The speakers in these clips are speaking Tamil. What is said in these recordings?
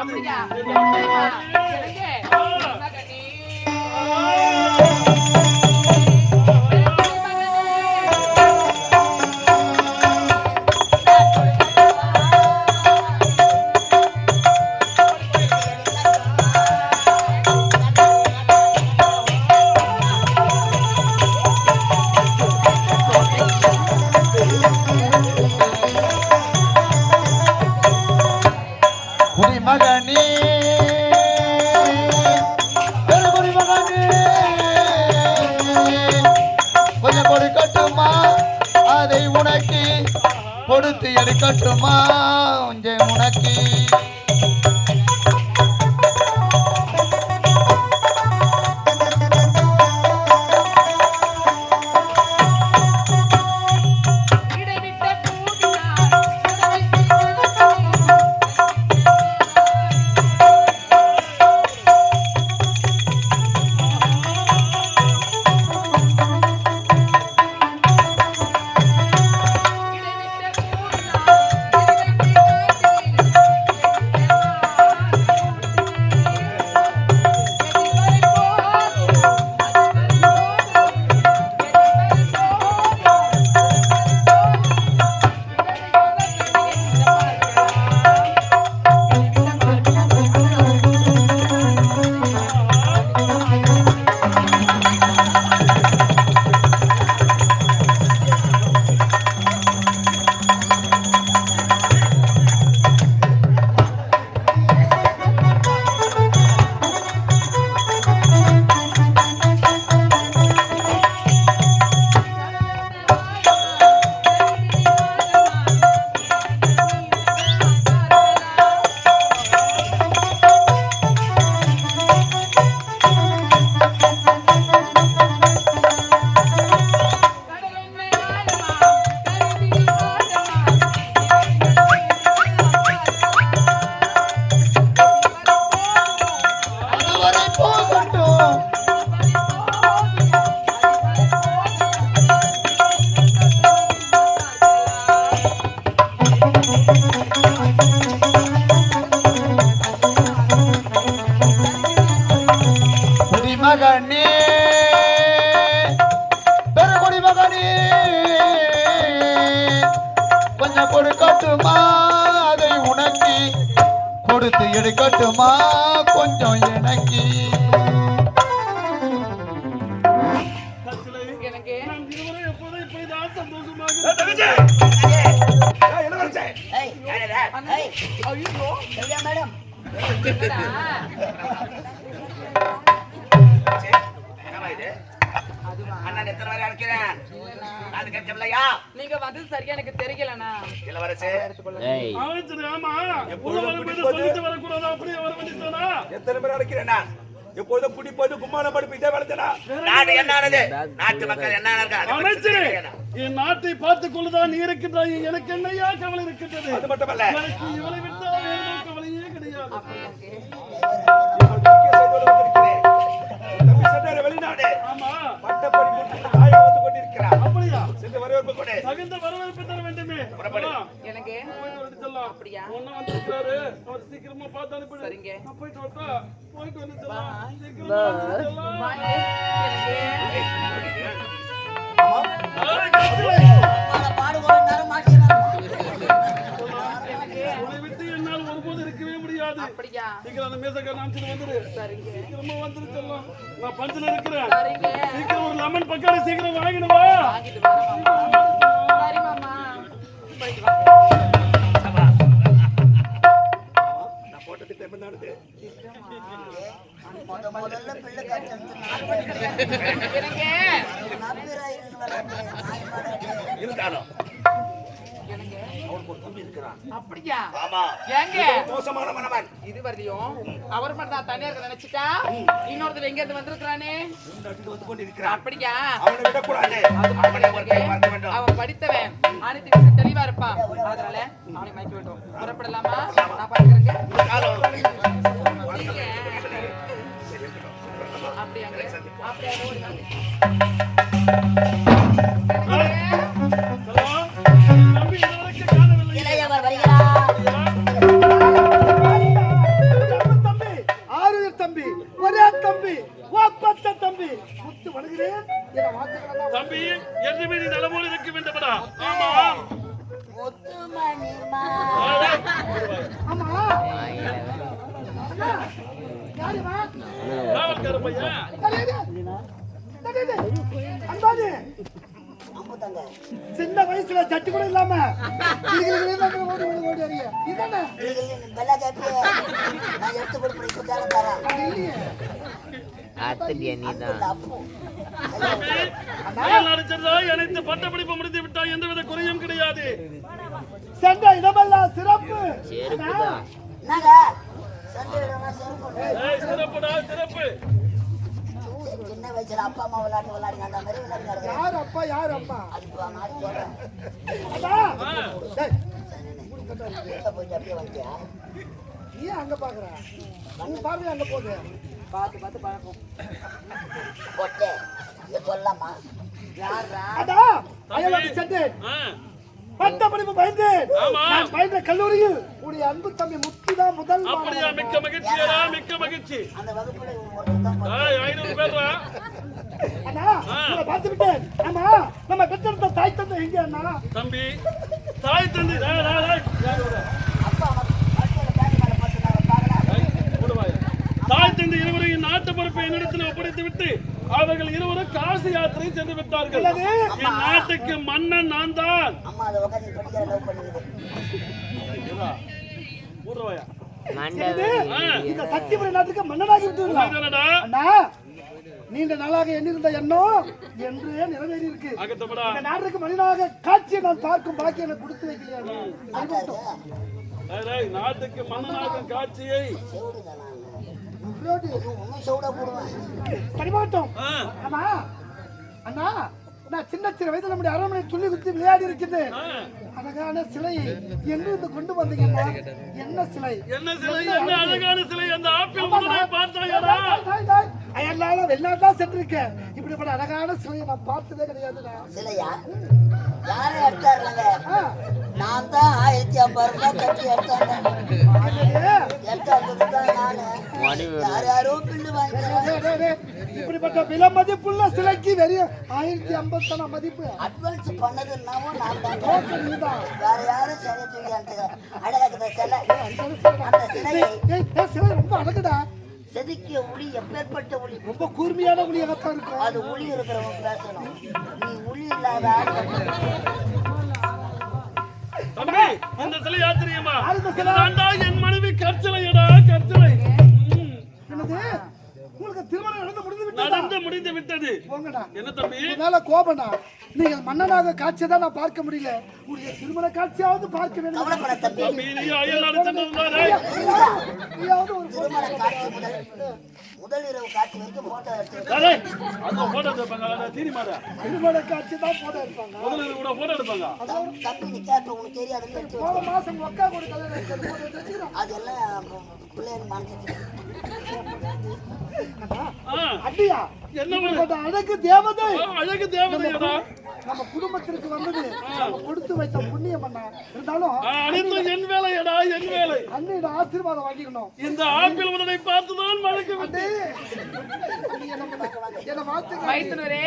அப்படியா? குடிமகனே கொஞ்சம் கொடுக்கட்டுமா அதை உனக்கு கொடுத்து எடுக்கட்டுமா? கொஞ்சம் உனக்கு. என்னடா அண்ணன் எத்தனை வரை அழைக்கிறேன் அது கட்டலையா நீங்க வந்தது சரியா எனக்கு தெரியலண்ணா. இளவரசே எத்தனை பேர் அழைக்கிறேன்னா எப்போதும் குடிப்பது கும்மான படிப்பு இதே வேலைதானா நாடு என்ன ஆனது நாட்டு மக்கள் என்ன அமைச்சரே என் நாட்டை பார்த்துக் கொள்ளுதான் நீ இருக்கின்றாய். எனக்கு என்னையா கவலை இருக்கின்றது? அது மட்டுமல்ல. எனக்கு இவளை வெளிநாடு ஆமா பட்டப்படி முடித்து தாயை வந்து கொண்டிருக்கிறார் அப்படியா சென்று வரவேற்பு கொடு தகுந்த வரவேற்பு தர வேண்டுமே எனக்கு செல்லாம் அப்படியா? ஒண்ணு அவர் சீக்கிரமா பார்த்து அனுப்பிடு சரிங்க. போயிட்டு வரட்டா போயிட்டு வந்து செல்லாம் சீக்கிரமா முடியாது. சீக்கிரம் அந்த மேசக்காரன் அனுப்பிச்சிட்டு வந்துரு. சீக்கிரமா வந்துரு செல்லாம். நான் பஞ்சல இருக்கிறேன் சீக்கிரம் ஒரு லெமன். சரி மாமா. அவர் மட்டும் நான் தனியா இருக்க நினைச்சிட்டா? இன்னொருத்தர் எங்க இருந்து வந்திருக்கானே அப்படியா? அவனை விடக்கூடாது அவன் படித்தவன். அனைத்து விஷயம் தெளிவா இருப்பான் அதனால அவனை மயக்க வேண்டும் புறப்படலாமா? நான் பாத்துக்கிறேங்க. காலம் அப்படியாங்க. அப்படியா போல் இருக்கும் என்றபடா ஆமாம் சின்ன வயசுல சட்டு கூட இல்லாம நீதான். வயல் அடிச்சதா அனைத்து பட்டப்படிப்பு முடித்து விட்டாய் எந்தவித குறையும் கிடையாது. சென்ற இடமெல்லாம் சிறப்பு. சிறப்புடா சிறப்பு. சின்ன வயசுல அப்பா அம்மா விளையாட்டு விளையாடுங்க அந்த மாதிரி விளையாடுங்க. யார் அப்பா யார் அம்மா? அதுக்கு மாதிரி சொல்றேன். வீட்டுல போய் அப்படியே வந்துட்டியா நீ ஏன் அங்க பாக்குற? உன் பார்வை அங்க போகுது? பார்த்து பார்த்து பழக்கம். பொட்டே. சொல்லலாமா அடா அயலாடி சென்றேன். ஆ, பட்ட படிப்பு பயந்தேன். ஆமா. நான் பயின்ற கல்லூரியில் உடைய அன்பு தம்பி முக்கிதான் முதல் அப்படியா. மிக்க மகிழ்ச்சியடா மிக்க மகிழ்ச்சி. ஐநூறு பேர்ரா? அண்ணா உங்களை பார்த்து விட்டேன். ஆமா நம்ம பெற்றெடுத்த தாய் தந்தை எங்க அண்ணா? தம்பி தாய் தந்தை. தாய் தந்தை இருவரையும் நாட்டு பொறுப்பை என்னிடத்தில் ஒப்படைத்து விட்டு அவர்கள் இருவரும் காசி யாத்திரை சென்று விட்டார்கள். என் நாட்டுக்கு மன்னன் நான் தான் இந்த நாட்டுக்கு மன்னனாகி நீண்ட நாளாக எண்ணிருந்த எண்ணம் என்றே நிறைவேறி இருக்கு இந்த நாட்டுக்கு மனிதனாக காட்சியை நான் பார்க்கும் பாக்கி எனக்கு கொடுத்து டேய், நாட்டுக்கு மன்னனாக காட்சியை. பரிமாற்றம். ஆ, அண்ணா அண்ணா நான் சின்ன சின்ன வயதுல நம்முடைய அரண்மனை துள்ளி குத்தி விளையாடி இருக்குது. அழகான சிலையை எங்கிருந்து கொண்டு வந்தீங்கண்ணா என்ன சிலை? என்ன சிலை? என்ன அழகான சிலை? அந்த ஆப்பிள் அயர்லால வெளிநாட்டுல சென்றிருக்கேன். இப்படிப்பட்ட அழகான சிலையை நான் பார்த்ததே கிடையாதுண்ணா சிலையா? யாரும் எடுத்தாருலங்க ஆ, நான் தான் ஆயிரத்தி ஐம்பது ரூபாய் கட்டி எடுத்தாங்க? எடுத்தாங்க இப்படிப்பட்ட விலை மதிப்புள்ள சிலைக்கு வெறும் ஆயிரத்தி ஐம்பத்தான மதிப்பு. அட்வான்ஸ் நான் தான். டோக்கன் இதுதான். வேற யாரும் சரியா தூக்கி அந்த அழகாக்குத சிலை. அந்த சிலை. அந்த சிலை ரொம்ப அழகுடா செதுக்கிய உளி எப்பேற்பட்ட உளி? ரொம்ப கூர்மையான ஒளியாகத்தான் இருக்கும். அது உளி இருக்கிறவங்க பேசணும். நீ உளி இல்லாத சிலை சிலை? இதுதான்டா என் மனைவி கற்சிலையடா கற்சிலை. என்னது உங்களுக்கு திருமணம் நடந்து முடிந்து விட்டதா? நடந்து முடிந்து விட்டது. போங்கடா. என்ன தம்பி? மேல கோபம்டா. நீங்கள் மன்னனாக காட்சியை தான் நான் பார்க்க முடியல. உடைய திருமண காட்சியாவது பார்க்க வேண்டும். கவலைப்பட தம்பி. தம்பி நீ அயல் அடிச்சிட்டு நீயாவது ஒரு திருமண காட்சி முதல் முதல் இரவு காட்சி வரைக்கும் போட்டோ எடுத்து அந்த போட்டோ எடுப்பாங்க தீனி மாற திருமண காட்சி தான் போட இருப்பாங்க முதல்ல கூட போட்டோ எடுப்பாங்க. தம்பி, தம்பி நீ கேட்ட உனக்கு தெரியாதுன்னு எடுத்து போன வச்சு. மாசம் கூட கல்யாணம் போட்டு வச்சிருக்கிறோம். அதெல்லாம் பிள்ளைங்க மனசு அடியா என்ன அழகு தேவதை. அழகு தேவதையடா நம்ம குடும்பத்திற்கு வந்தது கொடுத்து வைத்த புண்ணியம் பண்ண இருந்தாலும் என் வேலையடா என் வேலை. அண்ணியோட ஆசீர்வாதம் வாங்கிக்கணும். இந்த ஆப்பிள் முதலை பார்த்துதான் மழைக்கு அண்ணே, நீ என்ன மைத்துனரே.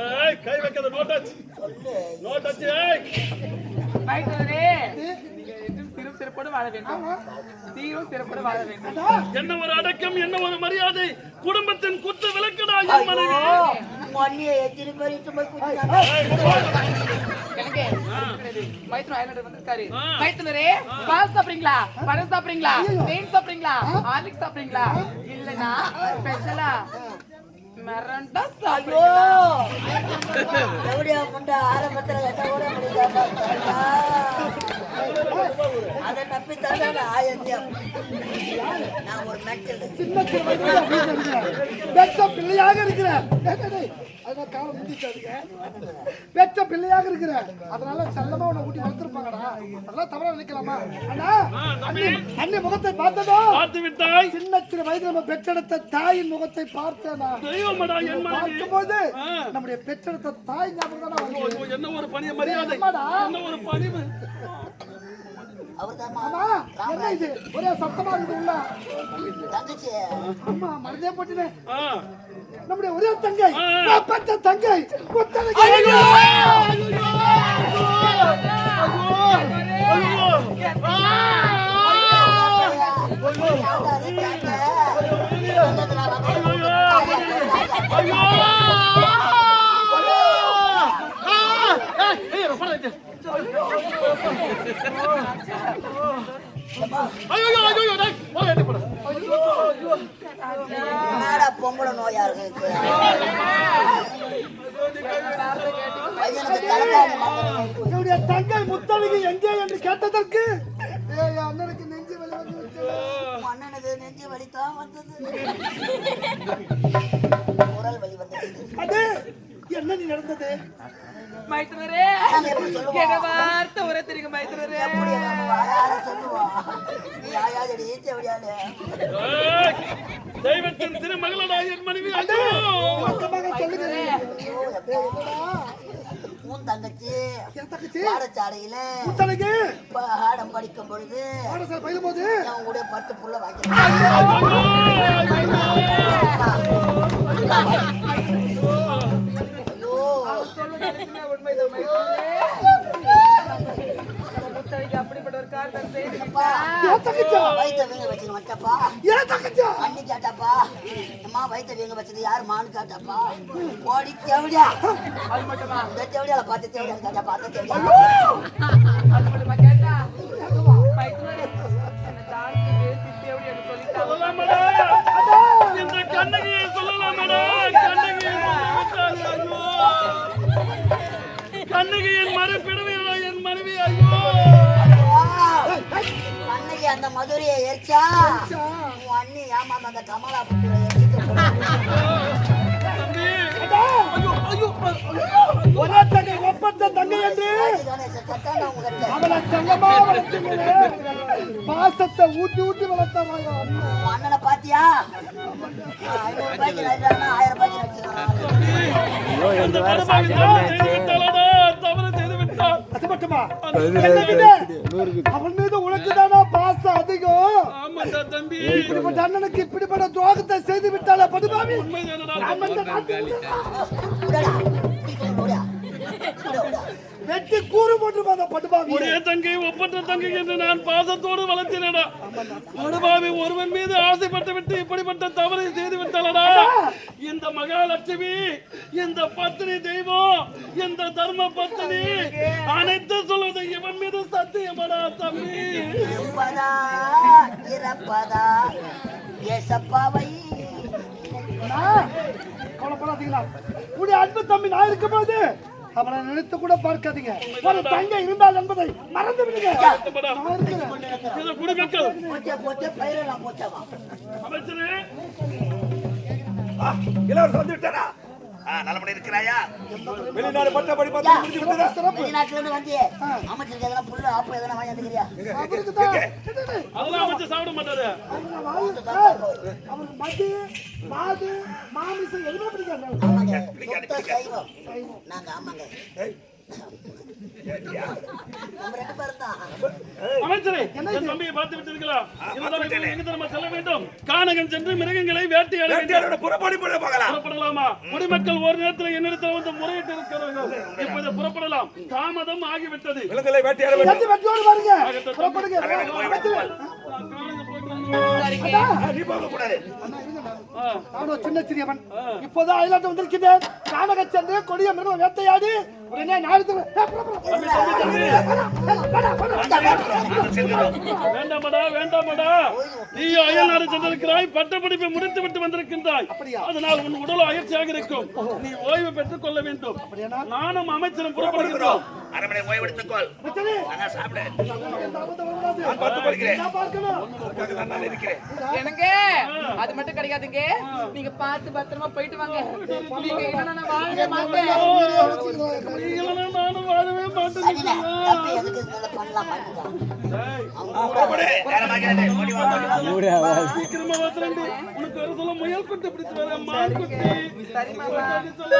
ஏய் கை வைக்காத நோ டச் நோ சிறப்போடு வாழ வேண்டும். சீரும் சிறப்போடு வாழ வேண்டும். என்ன ஒரு அடக்கம் என்ன ஒரு மரியாதை? குடும்பத்தின் குற்ற விளக்கடா என் மனைவி. மண்ணியை எத்தனை பேர் எனக்கு மைத்துனர் அயல்நாடு வந்திருக்காரு. மைத்துனரே பால் சாப்பிடுறீங்களா? பழம் சாப்பிடுறீங்களா? தேன் சாப்பிடுறீங்களா? ஹார்லிக்ஸ் சாப்பிடுறீங்களா? இல்லனா ஸ்பெஷலா மரண்டா சாப்பிடுறீங்களா? எப்படியா முண்டை ஆரம்பத்துல கூட அதை நம்பி தானே நான் ஆயிரத்தியம் நான் ஒரு மென்டல் சின்ன சின்ன வயசுல வீட்டுல இருக்கிறேன். பெத்த பிள்ளையாக இருக்கிறேன் காலம் பெத்த பிள்ளையாக இருக்கிறேன் அதனால செல்லமா உன்னை வளர்த்துருப்பாங்கடா அதெல்லாம் தவறா நினைக்கலாமா அண்ணா அண்ணி அண்ணி முகத்தை பார்த்ததும் பார்த்து விட்டாய் சின்ன நம்ம பெற்றெடுத்த தாயின் முகத்தை பார்த்தேனா? தெய்வமடா என் மனைவி பார்க்கும்போது ஆ. நம்முடைய பெற்றெடுத்த தாய் ஞாபகம் தானே என்ன ஒரு பணிய மரியாதை? என்ன ஒரு பணிவு? என்ன இது ஒரே சத்தமா இருக்குது உள்ள தங்கச்சி அம்மா மறந்தே போட்டுனேன் ஆ. நம்முடைய ஒரே தங்கை. நான் பெற்ற தங்கை முத்தழகி. ஐயோ! ஐயோ! ஐயோ! ஆ! ஐயோ ஐயோ ஐயோ பொம்பளை நோயா இருக்கு? என்னுடைய தங்கை முத்தழகி எங்கே என்று கேட்டதற்கு? அண்ணனுக்கு நெஞ்சு வலி வந்து அண்ணனுக்கு நெஞ்சு வலித்தான் வந்தது. குரல் வலி வந்தது நடந்தது? சொல்லுவோம்? என்ன வார்த்தை உரை தேவையாலே ஏய், தெய்வத்தின் திருமகளடா என் மனைவி. உன் தங்கச்சி? பாடசாலையில பாடம் படிக்கும் பொழுது அவன் கூட பத்து புள்ள வாங்கினான் அண்ணி கேட்டாப்பா ஓடி தேவடியா அது மட்டுமா தேவடியால பார்த்து தேவடியா கேட்டாப்பா அந்த தேவடியா அது மட்டுமா கேட்டா? மதுரையை எரிச்சா உன் அண்ணி ஏமாந்த அந்த கமலா புத்திர ஒப்பந்த தங்கை என்று அவளை வளர்த்தீங்களே. பாசத்தை ஊட்டி ஊட்டி வளர்த்தாங்க அண்ணன்? பாத்தியா? ஐநூறு ரூபாய்க்கு ஆயிரம் ரூபாய்க்கு தவறு செய்து விட்டான் அது மட்டுமா? விட அவன் மீது உனக்கு தானா தம்பி. இப்படிப்பட்ட அண்ணனுக்கு இப்படிப்பட்ட துரோகத்தை செய்து விட்டால நாட்டில் விடடா கூறு போட்டு போத படுபாவி ஒரே தங்கை ஒப்பற்ற தங்கை என்று நான் பாசத்தோடு வளர்த்தினடா அனுபாவி ஒருவன் மீது ஆசைப்பட்டு விட்டு இப்படிப்பட்ட தவறை செய்து விட்டாளடா? இந்த மகாலட்சுமி இந்த பத்தினி தெய்வம் இந்த தர்ம பத்தினி அனைத்து சொல்வது இவன் மீது சத்தியமடா தம்பி. இறப்பதா ஏசப்பாவை. கவலைப்படாதீங்களா உடைய அன்பு தம்பி நான் இருக்கும்போது அவனை நினைத்து கூட பார்க்காதீங்க. ஒரு தங்கை இருந்தால் என்பதை மறந்து விடுங்க இளவரசர் வந்து விட்டாரா ஆ, நல்லபடி இருக்கிறாயா? வெளிநாடு பட்ட படிப்பு முடிஞ்சு விட்டதா சிறப்பு வெளிநாட்டுல இருந்து வந்தியே அமைச்சருக்கு எதனா புல்லு ஆப்பு எதனா வாங்கி வந்துக்கிறியா அவருக்கு தான் அதெல்லாம் அமைச்சர் சாப்பிட மாட்டாரு. அவருக்கு மது மாது மாமிசம் எதுவுமே பிடிக்காது. ஆமாங்க நாங்க ஆமாங்க அமைச்சரே என் தம்பியை பார்த்து விட்டீர்களா எங்கு தெரியுமா செல்ல வேண்டும்? கானகம் சென்று மிருகங்களை வேட்டையாட புறப்படி புறப்படலாமா? குடிமக்கள் ஒரு நேரத்தில் என்னிடத்தில் வந்து முறையிட்டு இருக்கிறார்கள் இப்போது புறப்படலாம். தாமதம் ஆகிவிட்டது. விலங்குகளை வேட்டையாட வேண்டும் புறப்படுங்க. இப்போதான் அயலாட்டம் வந்திருக்கிறேன். கானக சென்று கொடிய மிருகம் வேட்டையாடி உடனே நாடு வேண்டாமடா வேண்டாமடா. நீ அயல் நாடு சென்றிருக்கிறாய் பட்டப்படிப்பை முடித்து விட்டு வந்திருக்கின்றாய் அதனால் உன் உடல் அயற்சியாக இருக்கும். நீ ஓய்வு பெற்றுக் கொள்ள வேண்டும். நானும் அமைச்சரும் புறப்படுகிறோம் அரமனை ஓய்வெடுத்துக்கொள் சாப்பிட. என்னங்க? அது மட்டும் கிடைக்காதுங்க நீங்க பார்த்து பத்திரமா போயிட்டு வாங்க. நீங்க இல்லைன்னா நானும் வாழவே மாட்டேன் சீக்கிரமா வந்துடுறேன் உனக்கு ஒரு சொல்ல முயல் குட்டி பிடிச்சு வர மான் குட்டி. சொல்ல